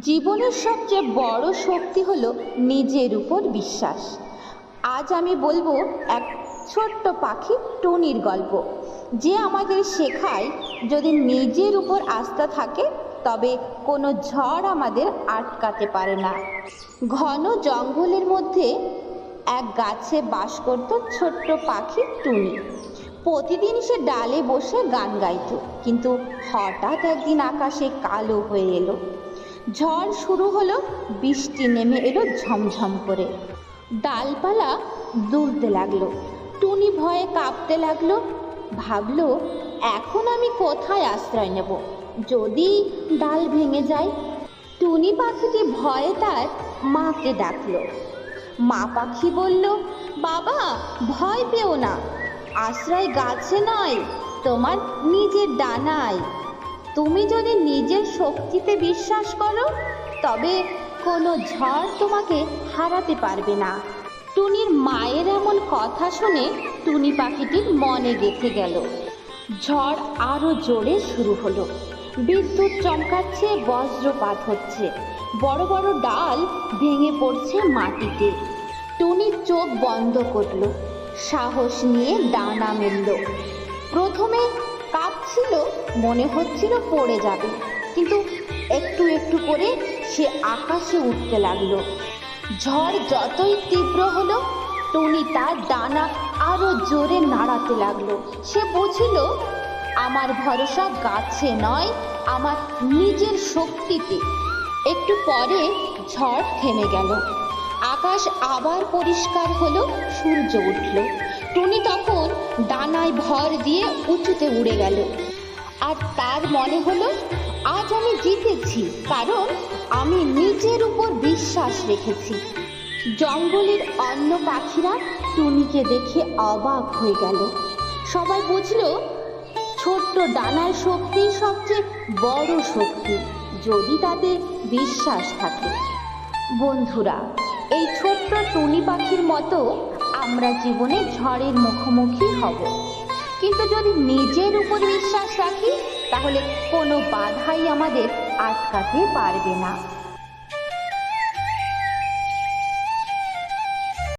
জীবনের সবচেয়ে বড় শক্তি হলো নিজের উপর বিশ্বাস। আজ আমি বলব এক ছোট্ট পাখি টুনির গল্প। যে আমাদের শেখায় যদি নিজের উপর আস্থা থাকে, তবে কোনো ঝড় আমাদের আটকাতে পারে না। ঘন জঙ্গলের মধ্যে এক গাছে বাস করত ছোট্ট পাখি টুনি। প্রতিদিন সে ডালে বসে গান গাইত, কিন্তু হঠাৎ একদিন আকাশে কালো হয়ে এলো। ঝড় শুরু হলো, বৃষ্টি নেমে এলো ঝমঝম করে। ডালপালা দুলতে লাগল, টুনি ভয়ে কাঁপতে লাগল, ভাবলো, এখন আমি কোথায় আশ্রয় নেব? যদি ডাল ভেঙে যায়? টুনি পাখিটি ভয়ে তার মাকে ডাকলো। মা পাখি বলল, বাবা, ভয় পেও না, আশ্রয় গাছে নয়, তোমার নিজের ডানায়। তুমি যদি নিজের শক্তিতে বিশ্বাস করো, তবে কোনো ঝড় তোমাকে হারাতে পারবে না। টুনির মায়ের এমন কথা শুনে টুনি পাখিটির মনে গেঁথে গেল। ঝড় আরও জোরে শুরু হলো। বিদ্যুৎ চমকাচ্ছে, বজ্রপাত হচ্ছে। বড় বড় ডাল ভেঙে পড়ছে মাটিতে। টুনির চোখ বন্ধ করল। সাহস নিয়ে ডানা মেলল। প্রথমে কাঁপছিল মনে হচ্ছিল পড়ে যাবে। কিন্তু একটু একটু করে সে আকাশে উঠতে লাগল। ঝড় যতই তীব্র হলো, টুনি তার ডানা আরও জোরে নাড়াতে লাগল। সে বুঝল, আমার ভরসা গাছে নয়, আমার নিজের শক্তিতে। একটু পরে ঝড় থেমে গেল। আকাশ আবার পরিষ্কার হলো, সূর্য উঠল। টুনি তখন ডানায় ভর দিয়ে উঁচুতে উড়ে গেল। আর তার মনে হলো, আজ আমি জিতেছি, কারণ আমি নিজের উপর বিশ্বাস রেখেছি। জঙ্গলের অন্য পাখিরা টুনিকে দেখে অবাক হয়ে গেল। সবাই বুঝলো, ছোট্ট ডানার শক্তি সবচেয়ে বড় শক্তি, যদি তাদের বিশ্বাস থাকে। বন্ধুরা এই ছোট্ট টুনি পাখির মতো আমরা জীবনে ঝড়ের মুখোমুখি হব। কিন্তু যদি নিজের উপর বিশ্বাস রাখি, তাহলে কোনো বাধাই আমাদের আটকাতে পারবে না।